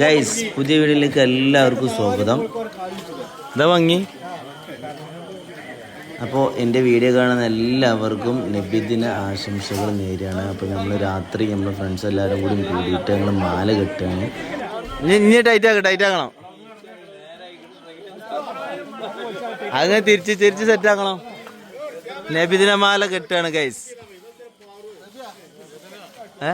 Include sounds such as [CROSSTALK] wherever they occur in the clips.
Guys പുതിയ വീഡിയോയിലേക്ക് എല്ലാവർക്കും സ്വാഗതം. എന്താ ഭംഗി? അപ്പോൾ എന്റെ വീഡിയോ കാണുന്ന എല്ലാവർക്കും നബിദിന ആശംസകൾ നേരെയാണ് അപ്പോൾ നമ്മൾ രാത്രി നമ്മൾ ഫ്രണ്ട്സ് എല്ലാവരും കൂടി കൂടിയിട്ട് ഞങ്ങൾ മാല കെട്ടുകയാണ്. ഇനി ഇനി ടൈറ്റ് ആക്കണം ടൈറ്റ് ആക്കണം? അങ്ങനെ തിരിച്ച് തിരിച്ച് സെറ്റ് ആക്കണം? നബിദിന മാല കെട്ടാണ് ഗൈസ് ഏ?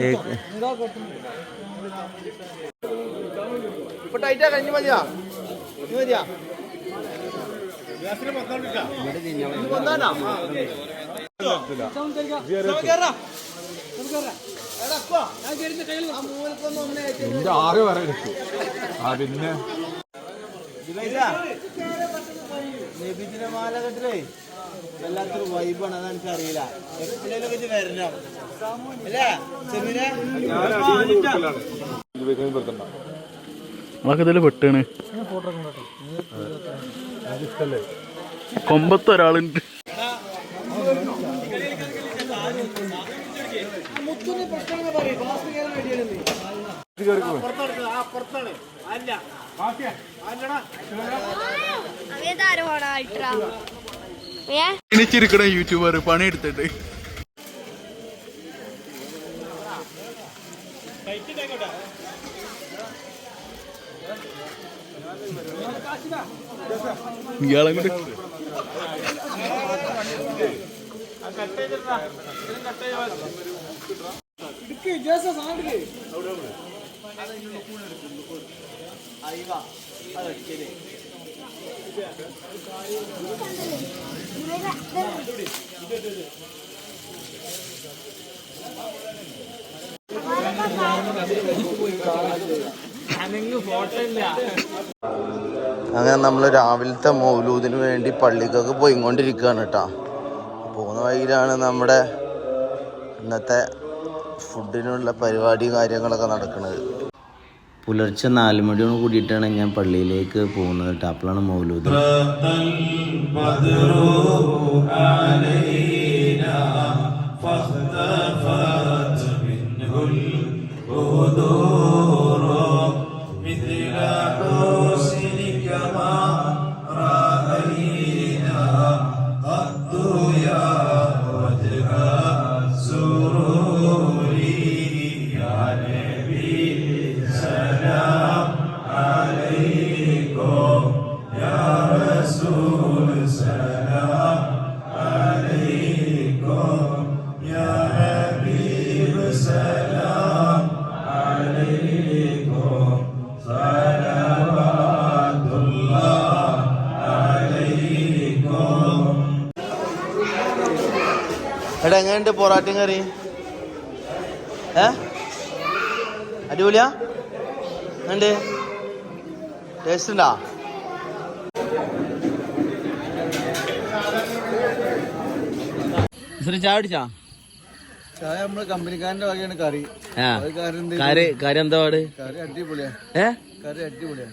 ഏ- ഇപ്പൊ ടൈറ്റാ കഴിഞ്ഞു മതിയാ ഇനി മതിയാ? എടാ, നമുക്ക് മൂലക്കൊന്ന് ഒന്നേ ആയിട്ട് എന്റെ ആറ് വരെ എടുത്തു. ആ പിന്നെ? നബിദിന വല്ലാത്തൊരു വൈബാണ് അത് വരണം. അല്ലേ? ചെമ്മീനെ? നമ്മളൊക്കെ ഇതിൽ പെട്ടാണ്. കൊമ്പത്ത് ഒരാളുണ്ട്. മുത്തുന്ന് യൂട്യൂബർ പണിയെടുത്തിട്ട് ഇയാളെ കയറാൻ വേണ്ടിയാണ് പുറത്താണ്. ആ പുറത്താണ് കൊണ്ട് ഇടുക്ക് ജേസ സാണ്ടിൽ അയ്യ അതൊക്കെ അങ്ങനെ നമ്മൾ രാവിലത്തെ മൗലൂദിന് വേണ്ടി പള്ളിക്കൊക്കെ പോയിക്കൊണ്ടിരിക്കുകയാണ് കേട്ടോ. പോകുന്ന വഴിയിലാണ് നമ്മുടെ ഇന്നത്തെ ഫുഡിനുള്ള പരിപാടി കാര്യങ്ങളൊക്കെ നടക്കുന്നത് പുലർച്ചെ നാല് മണിയോട് കൂടിയിട്ടാണ് ഞാൻ പള്ളിയിലേക്ക് പോകുന്നത്. കേട്ടോ അപ്പോഴാണ് മൗലൂദ്. പൊറാട്ടയും കറി ഏ? അടിപൊളിയാ? ഉണ്ട് ടേസ്റ്റ് ഉണ്ടാ? ചായ അടിച്ചാ ചായ നമ്മൾ കമ്പനിക്കാരന്റെ വകയാണ് കറി. കറി കറി എന്താ പാട്? കറി അടിപൊളിയാ. ഏ? കറി അടിപൊളിയാ.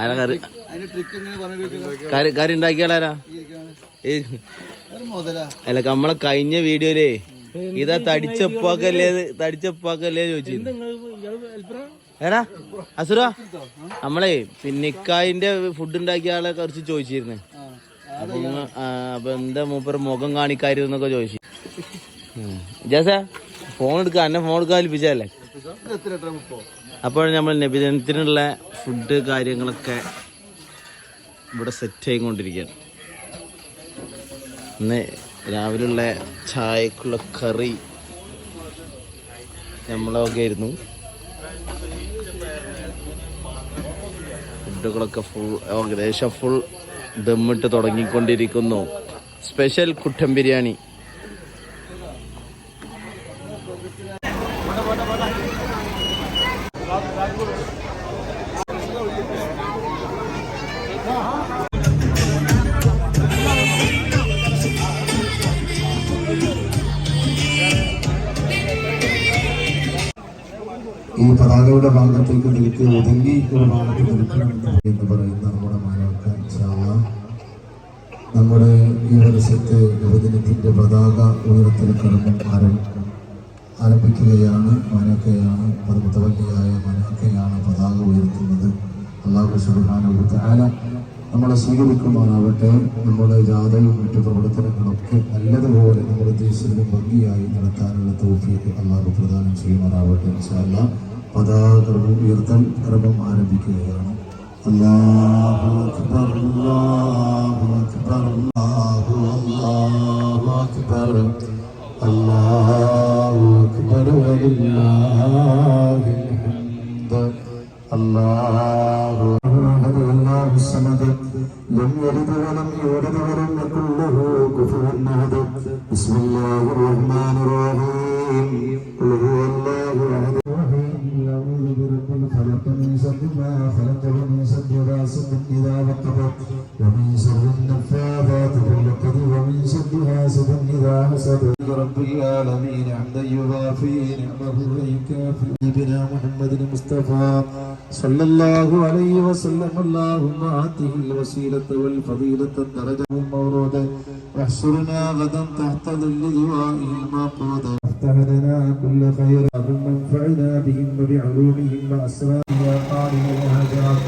ആരാ കറി? കറി കറി മുതലാ. അല്ല നമ്മളെ കഴിഞ്ഞ വീഡിയോയിലേ ഇതാ തടിച്ചപ്പാക്കല്ലേ തടിച്ചപ്പാക്കല്ലേ ചോദിച്ചു ഏടാ അസുര നമ്മളെ പിന്നിക്കായിന്റെ ഫുഡ് ഉണ്ടാക്കിയ ആളെ കുറച്ച് ചോദിച്ചിരുന്നു. അപ്പൊ അപ്പൊ എന്താ മൂപ്പർ മുഖം കാണിക്കാരുന്നൊക്കെ ചോദിച്ചു. ജാസ ഫോൺ എടുക്കുക എന്നെ ഫോൺ എടുക്കാൻ ഏൽപ്പിച്ചല്ലേ അപ്പോൾ നമ്മൾ നബിദിനത്തിനുള്ള ഫുഡ് കാര്യങ്ങളൊക്കെ ഇവിടെ സെറ്റ് ആയിക്കൊണ്ടിരിക്കുകയാണ്. ഇന്ന് രാവിലെയുള്ള ചായക്കുള്ള കറി നമ്മളൊക്കെ ആയിരുന്നു ഫുഡുകളൊക്കെ ഫുൾ ഏകദേശം ഫുൾ ദമ്മിട്ട് തുടങ്ങിക്കൊണ്ടിരിക്കുന്നു. സ്പെഷ്യൽ കുട്ടൻ ബിരിയാണി. ഒതുങ്ങി ഒരു ഭാഗത്ത് നിൽക്കണം എന്ന് പറയുന്ന നമ്മുടെ മാനവർക്ക് നമ്മുടെ ഈ വർഷത്തെ യുവജനത്തിന്റെ പതാക ഉയർത്തൽ കർമ്മം ആരംഭിക്കും ആരംഭിക്കുകയാണ്. മനക്കയാണ് അത് മുതവല്ലിയായ മനക്കയാണ് പതാക ഉയർത്തുന്നത്. അള്ളാഹു സുബ്ഹാനഹു തആല നമ്മളെ സ്വീകരിക്കുമാറാവട്ടെ. നമ്മുടെ ജാഥയും മറ്റു പ്രവർത്തനങ്ങളൊക്കെ നല്ലതുപോലെ നമ്മുടെ ദേശത്തിന് ഭംഗിയായി നടത്താനുള്ള തൗഫീഖ് അള്ളാഹു പ്രദാനം ചെയ്യുമാറാവട്ടെ ഇൻഷാ പതാകൃതം ഉയർത്തൽ അറബം ആരംഭിക്കുകയാണ്. അല്ലാഹു അക്ബർ അല്ലാഹു അക്ബർ അല്ലാഹു അക്ബർ. അല്ലാഹു അക്ബർ വലില്ലാഹി അല്ലാഹു അഹദ് അല്ലാഹു സമദ്. ലം യലിദ് വലം യൂലദ് വലം റഹീം. ഖുൽ من شر ما خلق ومن شر غاسق إذا وقب ومن شر النفاثات في ومن شر حاسد إذا حسد. رب العالمين حمدا يوافي نعمه ويكافي نبينا محمد المصطفى صلى الله عليه وسلم. اللهم آته الوسيلة والفضيلة الدرجة المورودة. واحشرنا غدا تحت ظل لوائه المعقود لنا كل خير ثم انفعنا بهم وبعلومهم وأسرارهم يا الهجرات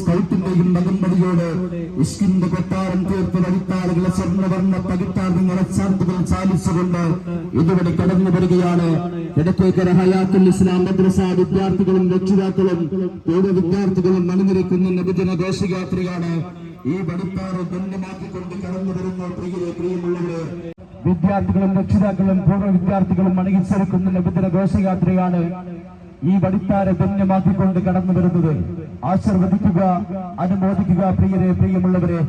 സ്കൗട്ടിന്റെയും മകമ്പടിയോട് ഇഷ്കിന്റെ കൊട്ടാരം തീർത്ത് വഴിത്താളുകളെ സ്വർണവർണ പകിട്ടാർന്ന് നിറച്ചാർത്തുകൾ ചാലിച്ചുകൊണ്ട് ഇതുവരെ കടന്നു വരികയാണ്. ഇടത്തേക്കര ഹയാത്തുൽ ഇസ്ലാം മദ്രസ വിദ്യാർത്ഥികളും രക്ഷിതാക്കളും പൂർവ വിദ്യാർത്ഥികളും അണിനിരക്കുന്ന നബിജന ദേശയാത്രയാണ് ഈ വടിപ്പാറ് ഗണ്യമാക്കിക്കൊണ്ട് കടന്നു വരുന്ന. പ്രിയ പ്രിയമുള്ളവരെ വിദ്യാർത്ഥികളും രക്ഷിതാക്കളും പൂർവ വിദ്യാർത്ഥികളും അണിയിച്ചെടുക്കുന്ന നബിദിന ഘോഷയാത്രയാണ് ഈ വടിത്താരെ ധന്യമാക്കിക്കൊണ്ട് കടന്നു വരുന്നത്. ആശീർവദിക്കുക അനുമോദിക്കുക പ്രിയരെ പ്രിയമുള്ളവരെ.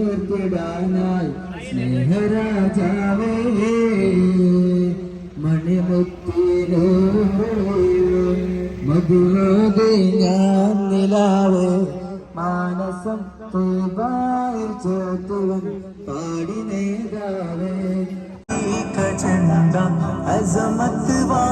ചേർത്തിടാനായി സ്നേഹരാജാവേ മണിമുത്തിനോ മധുരോദി ഞാൻ നിലാവേ മാനസം തൂബായി ചോത്തവും പാടി നേതാവേ അസമത്ത് വാ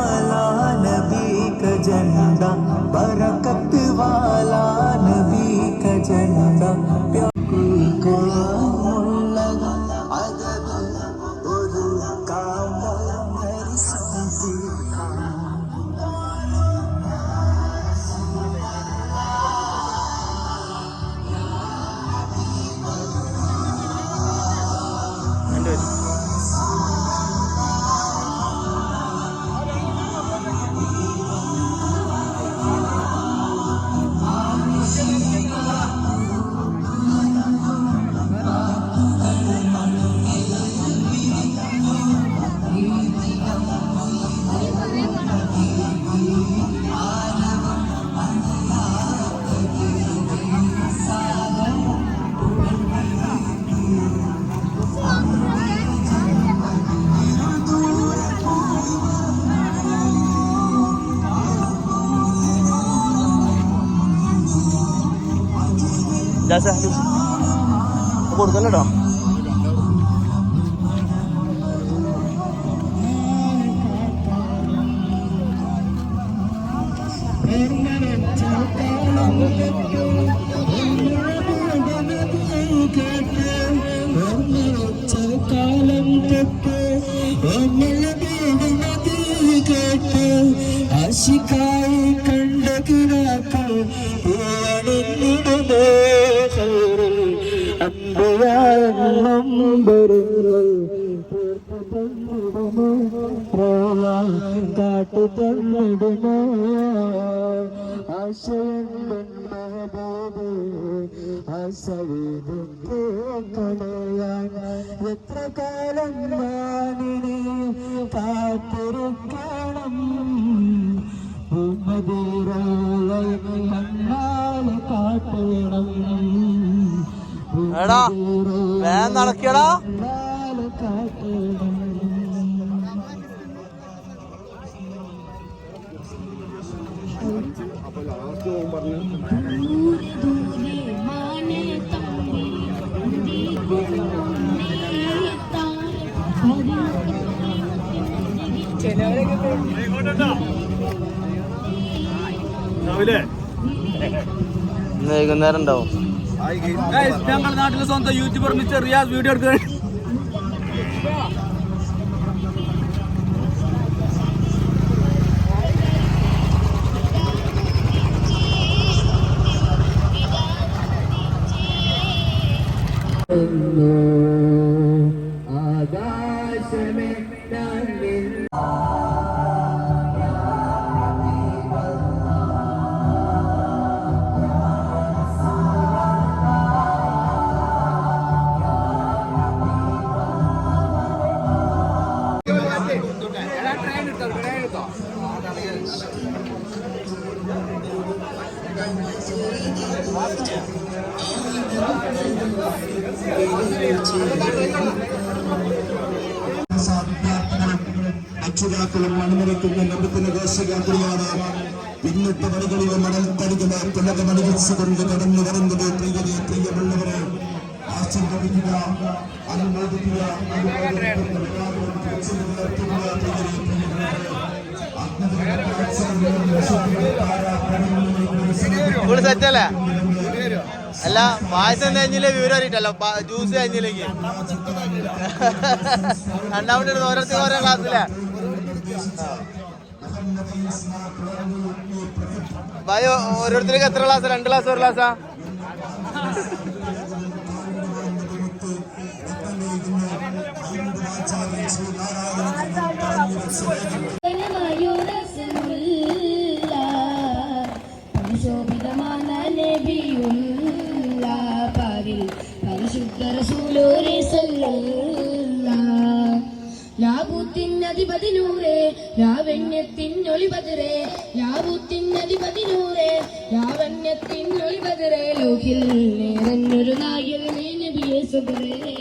ജാസ കൊടുക്കല്ലോ കാലം തൊട്ട് കേട്ട് ആശിക്കായി കണ്ട കിനാക്കൾ അമ്പയാളം കാട്ടു തന്നിടുമോ ആശയങ്ങൾ മഹബൂബ് ആശവീതത്തെ കടയാൻ എത്ര കാലം ഞാനിനെ കാത്തിരിക്കണം കണ്ണാൽ കാട്ടണം എടാ വേഗം നടക്കടാ വൈകുന്നേരം ഉണ്ടാവും. ഞങ്ങളുടെ നാട്ടിലെ സ്വന്തം യൂട്യൂബർ മിസ്റ്റർ റിയാസ് വീഡിയോ എടുക്കുക രക്ഷിതാക്കളും അണിനിരക്കുന്ന ഇന്നത്തെ മണികളിലെ മണൽ വഴികളിലെ മണൽത്തടികളെ പുലകമണിവിച്ചുകൊണ്ട് കടന്നു വരുന്നത് പ്രിയരെ പ്രിയമുള്ളവരെ ആശീർവദിക്കുക അനുമോദിക്കുക അല്ലേ? പായസം കഴിഞ്ഞില്ലേ? വിവരം അറിയിട്ടല്ലോ. ജ്യൂസ് കഴിഞ്ഞില്ലെങ്കിൽ. രണ്ടാമത്തെ [LAUGHS] ഓരോരുത്തർ ഓരോ ക്ലാസ്സിലെ ഭായി ഓരോരുത്തർക്ക് എത്ര ക്ലാസ് രണ്ട് ക്ലാസ് ഒരു ക്ലാസ്സാ പരിശുദ്ധ റസൂലോരെ ലാഭൂത്തിനധിപതി നൂറേ ലാവണ്യത്തിനൊളിപതിരേ ലാഭൂത്തിനധിപതി നൂറേ ലാവണ്യത്തിനൊളിപതിരേ ലോകിൽ നേരന്നൊരു നായൽ നീ നബിയെ സുബരേ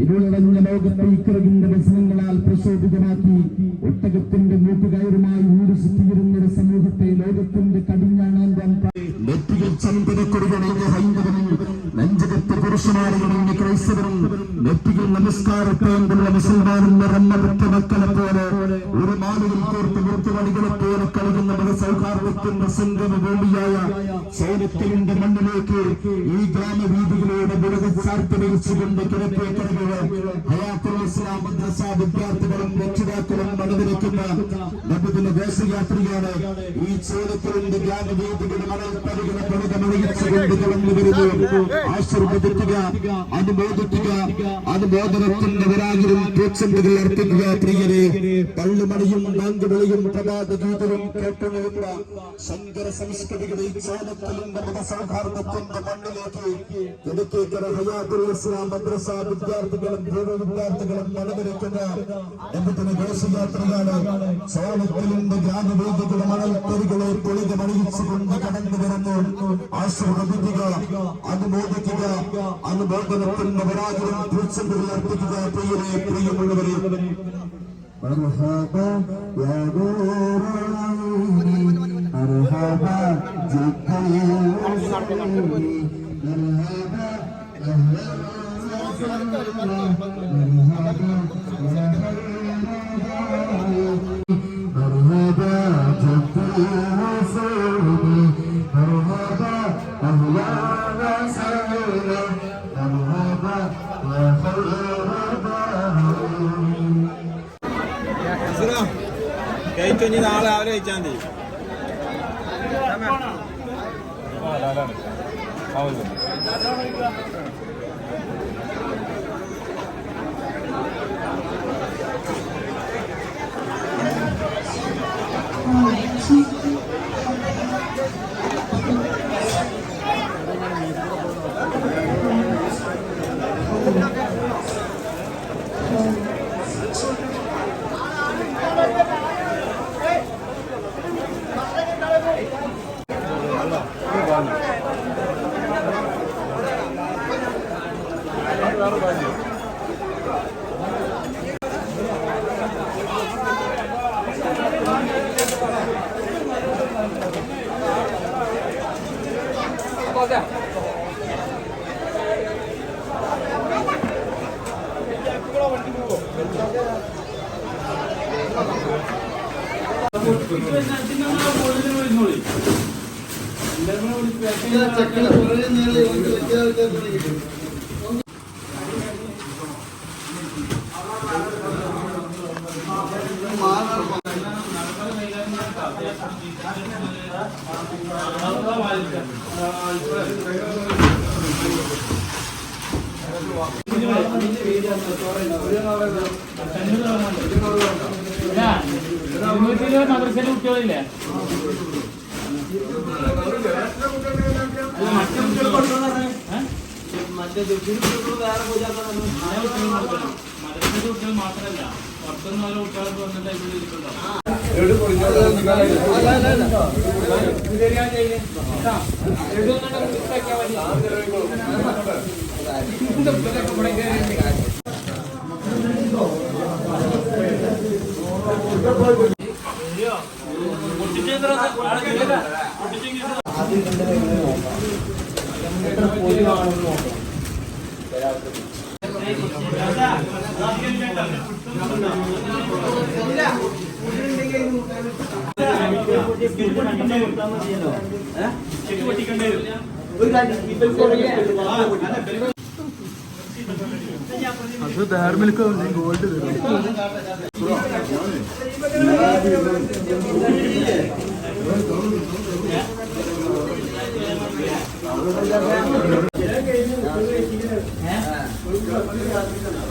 ഇരുളടഞ്ഞ ലോകത്തെ ഇക്കറകിന്റെ വ്യസനങ്ങളാൽ പ്രശോഭിതമാക്കി ഒട്ടകത്തിന്റെ പുരുഷന്മാരണിഞ്ഞ ക്രൈസ്തവരും നെറ്റിയിൽ മുസൽമാനിന്റെ മുസൽമാനും നിറഞ്ഞ മക്കളെ പോലെ ഒരു മാലയിൽ കോർത്ത് മുത്തുവണികളെ പോലെ കളിക്കുന്ന മതസൗഹാർദ്ദത്തിന്റെ സംഗമ ഭൂമിയായ സൗരത്തിന്റെ മണ്ണിലേക്ക് ഈ ഗ്രാമവീതികളിലൂടെ ബുടക ചാർത്തടിച്ചുകൊണ്ട് കിഴക്കേ കരകൾ ഹയാത്തുൽ ഇസ്ലാം മദ്രസ വിദ്യാർത്ഥികളും രക്ഷിതാക്കളും നടന്നിരിക്കുന്ന നബിദിന ദേശയാത്രയാണ് ഈ ചോദത്തിന്റെ ഗ്രാമവീതികളുടെ മണൽപ്പടികളെ പുറകമണിയിച്ചുകൊണ്ട് കടന്നു വരുന്നു ആശീർവദിക്കുക അനുമോദിക്കുക പൂച്ചെണ്ടുകൾ അർപ്പിക്കുക പ്രിയരെ. പള്ളുമണിയും ബാങ്കുവിളിയും പ്രഭാത ഗീതവും മതസൗഹാർദ്ദത്തിന്റെ മണ്ണിലേക്ക് ഇസ്ലാം മദ്രസ വിദ്യാർത്ഥികളും പൊളിക അർപ്പിക്കുക പ്രിയരെ പ്രിയമുള്ളവരെ مرحبا يا نور عيني مرحبا جد الوصول مرحبا أهلا وسهلا مرحبا يا مرحبا കഴിച്ചു നാളെ രാവിലെ കഴിച്ചാൽ മതി. മദ്രസയിലെ മദ്രസയിലെ കുട്ടികൾ മാത്രമല്ല പുറത്തുനിന്ന് ഓരോ കുട്ടികൾക്ക് വന്നിട്ട് ഇവിടെ അത് ധാർമ്മിക ഗോൾഡ് തരും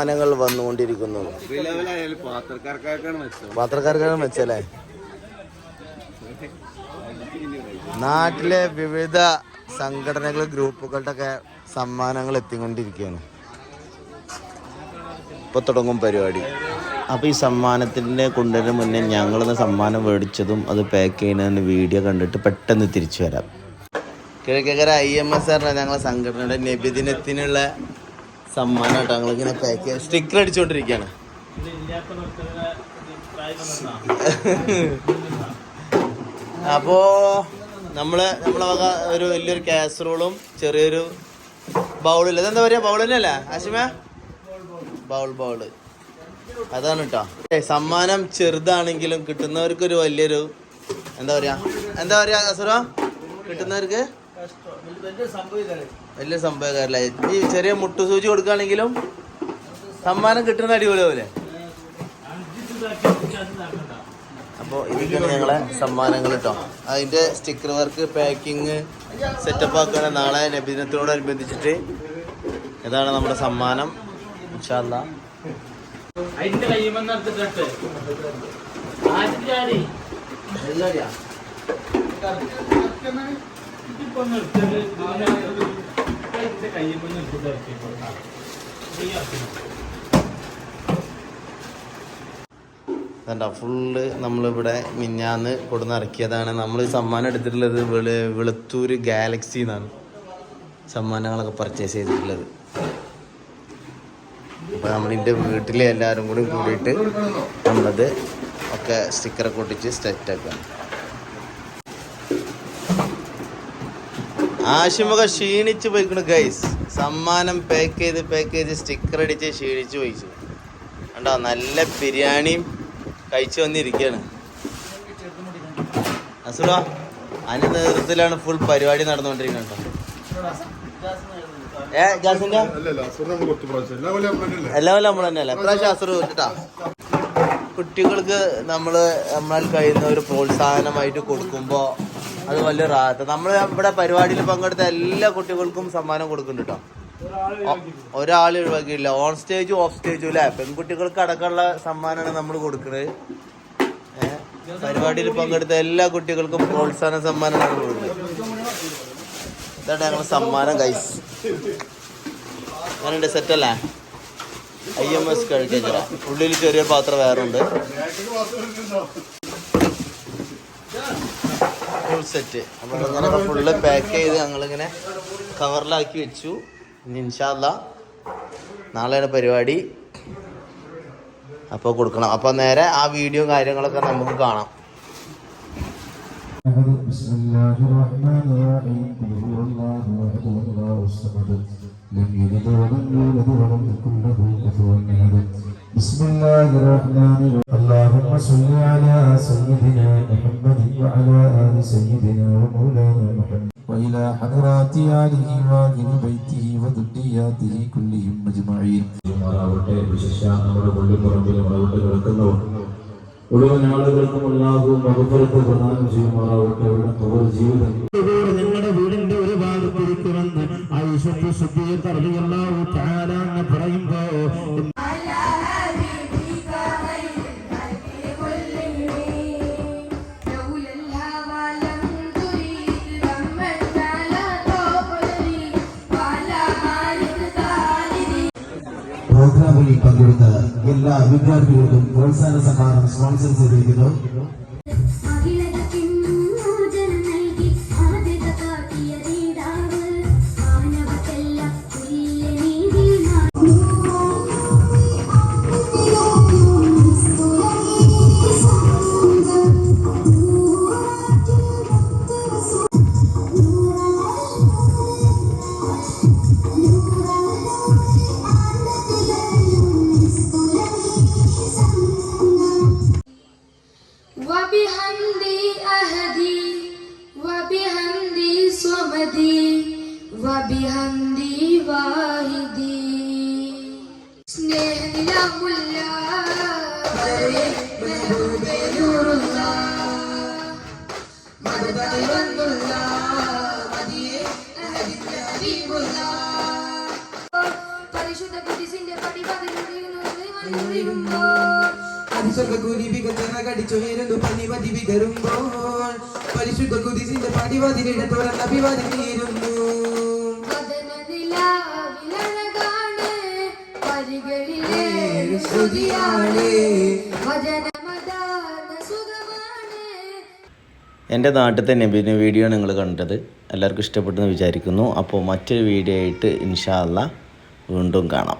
സമ്മാനങ്ങൾ വന്നുകൊണ്ടിരിക്കുന്നു. പത്രക്കാർക്കാണ് മെച്ചല്ലേ നാട്ടിലെ വിവിധ സംഘടനകൾ ഗ്രൂപ്പുകളുടെ ഒക്കെ സമ്മാനങ്ങൾ എത്തിക്കൊണ്ടിരിക്കുകയാണ്. ഇപ്പൊ തുടങ്ങും പരിപാടി. അപ്പൊ ഈ സമ്മാനത്തിന്റെ കൊണ്ടുവരുന്ന മുന്നേ ഞങ്ങളിന്ന് സമ്മാനം മേടിച്ചതും അത് പാക്ക് ചെയ്യുന്നതിന് വീഡിയോ കണ്ടിട്ട് പെട്ടെന്ന് തിരിച്ചു വരാം. കിഴക്കേക്കര ഐ എം എസ് ആറിന് ഞങ്ങളെ സംഘടനയുടെ നബിദിനത്തിനുള്ള സമ്മാനം കേട്ടോ ഞങ്ങളിങ്ങനെ പാക്ക് സ്റ്റിക്കർ അടിച്ചുകൊണ്ടിരിക്കുകയാണ് അപ്പോ നമ്മൾ നമ്മളെ വക ഒരു വലിയൊരു കാസറോളും ചെറിയൊരു ബൗളില്ല എന്താ പറയാ? ബൗൾ തന്നെയല്ലേ? ആശിമ? ബൗൾ ബൗൾ അതാണ് കേട്ടോ സമ്മാനം ചെറുതാണെങ്കിലും കിട്ടുന്നവർക്ക് ഒരു വലിയൊരു എന്താ പറയാ? എന്താ പറയാ അസുറ കിട്ടുന്നവർക്ക്? വലിയ സംഭവക്കാരല്ല? ഈ ചെറിയ മുട്ടുസൂചി കൊടുക്കുകയാണെങ്കിലും സമ്മാനം കിട്ടുന്ന അടിപൊളി പോലെ. അപ്പോൾ ഇതൊക്കെയാണ് ഞങ്ങളെ സമ്മാനങ്ങൾ കേട്ടോ. അതിന്റെ സ്റ്റിക്കർ വർക്ക് പാക്കിങ് സെറ്റപ്പ് ആക്കാൻ നാളെ നബിദിനത്തോടനുബന്ധിച്ചിട്ട് ഇതാണ് നമ്മുടെ സമ്മാനം. ഇൻഷാല്ല അതിന്റെ കയ്യുമെന്ന് കയ്യിൽ നിന്ന് ഇപ്പൊ ഇറക്കി കൊടുക്കാം ഫുള്ള് നമ്മളിവിടെ മിഞ്ഞാന്ന് കൊടുന്ന് ഇറക്കിയതാണ്. നമ്മൾ സമ്മാനം എടുത്തിട്ടുള്ളത് വെളു വെളുത്തൂര് ഗാലക്സി എന്നാണ്. സമ്മാനങ്ങളൊക്കെ പർച്ചേസ് ചെയ്തിട്ടുള്ളത്. അപ്പോൾ നമ്മളിന്റെ വീട്ടിലെ എല്ലാവരും കൂടി കൂടിയിട്ട് നമ്മളത് ഒക്കെ സ്റ്റിക്കറൊക്കെ ഒട്ടിച്ച് സെറ്റ് ആശുമൊക്കെ ക്ഷീണിച്ചു പോയിക്കണു ഗൈസ് സമ്മാനം പാക്ക് ചെയ്ത് പാക്ക് ചെയ്ത് സ്റ്റിക്കർ അടിച്ച് ക്ഷീണിച്ചു പോയിച്ചു. കണ്ടോ നല്ല ബിരിയാണിയും കഴിച്ചു വന്നിരിക്കുകയാണ് അസുഖോ അതിന്റെ നേതൃത്വത്തിലാണ് ഫുൾ പരിപാടി നടന്നുകൊണ്ടിരിക്കുന്നത് എല്ലാ കൊല്ലം നമ്മൾ തന്നെയല്ല? ഇപ്രാവശ്യം അസുറ് കേട്ടാ കുട്ടികൾക്ക് നമ്മൾ നമ്മളാൽ കഴിയുന്ന ഒരു പ്രോത്സാഹനമായിട്ട് കൊടുക്കുമ്പോൾ അത് വലിയ റാഹത്ത് നമ്മൾ ഇവിടെ പരിപാടിയിൽ പങ്കെടുത്ത എല്ലാ കുട്ടികൾക്കും സമ്മാനം കൊടുക്കുന്നുണ്ട് കേട്ടോ ഒരാൾ ഒഴിവാക്കിയില്ല. ഓൺ സ്റ്റേജും ഓഫ് സ്റ്റേജും അല്ലേ പെൺകുട്ടികൾക്ക് അടക്കമുള്ള സമ്മാനമാണ് നമ്മൾ കൊടുക്കുന്നത് പരിപാടിയിൽ പങ്കെടുത്ത എല്ലാ കുട്ടികൾക്കും പ്രോത്സാഹന സമ്മാനമാണ് കൊടുക്കുന്നത്. ഇതാണ് ഞങ്ങളുടെ സമ്മാനം കൈസ് ഞാനുണ്ട് സെറ്റല്ലേ ഐ എം എസ് കഴിക്കാൻ ഉള്ളിൽ ചെറിയ പാത്രം ഉണ്ട് ഫുൾ സെറ്റ് അപ്പോൾ ഇങ്ങനെ ഫുള്ള് പാക്ക് ചെയ്ത് ഞങ്ങളിങ്ങനെ കവറിലാക്കി വെച്ചു ഇനി ഇൻഷാല്ല നാളെയാണ് പരിപാടി അപ്പോൾ കൊടുക്കണം അപ്പോൾ നേരെ ആ വീഡിയോ കാര്യങ്ങളൊക്കെ നമുക്ക് കാണാം بسم الله الرحمن الرحيم قل هو الله احد الله الصمد لم يلد ولم يولد ولم يكن له كفوا احد بسم الله الرحمن الرحيم اللهم صل على سيدنا محمد وعلى ال سيدنا ومولانا محمد والى حضرات اله واهل بيته وذرياته كلهم اجمعين മാറാവട്ടെ വിശിഷ്ട നമ്മുടെ പള്ളിപ്പറമ്പിലും അവിടെ കിടക്കുന്നവർ മുഴുവൻ ആളുകൾക്കും അല്ലാഹു മകപ്പുറത്ത് പ്രദാനം ചെയ്യുമാറാവട്ടെ അവരുടെ അവർ ജീവിതം നിങ്ങളുടെ വീടിന്റെ ഒരു ഭാഗത്തിരിക്കുമെന്ന് ഐഷത്ത് സുബിയെ തറലിയല്ലാവു താലാന്ന് പറയുമ്പോ പ്രോഗ്രാമിൽ പങ്കെടുത്ത എല്ലാ വിദ്യാർത്ഥികൾക്കും പ്രോത്സാഹന സമ്മാനം സ്പോൺസർ ചെയ്തിരിക്കുന്നു. പരിശുദ്ധ പടിപതിരുമ്പോൾ കടിച്ചുയരുന്നു പനിവതി വിതറുമ്പോൾ പരിശുദ്ധ കുതിസിന്റെ പടിവതിലിട തുറന്ന എന്റെ നാട്ടിലത്തെ നബീന വീഡിയോ നിങ്ങൾ കണ്ടത് എല്ലാവർക്കും ഇഷ്ടപ്പെട്ടെന്ന് വിചാരിക്കുന്നു. അപ്പോൾ മറ്റൊരു വീഡിയോ ആയിട്ട് ഇൻഷാല്ല വീണ്ടും കാണാം.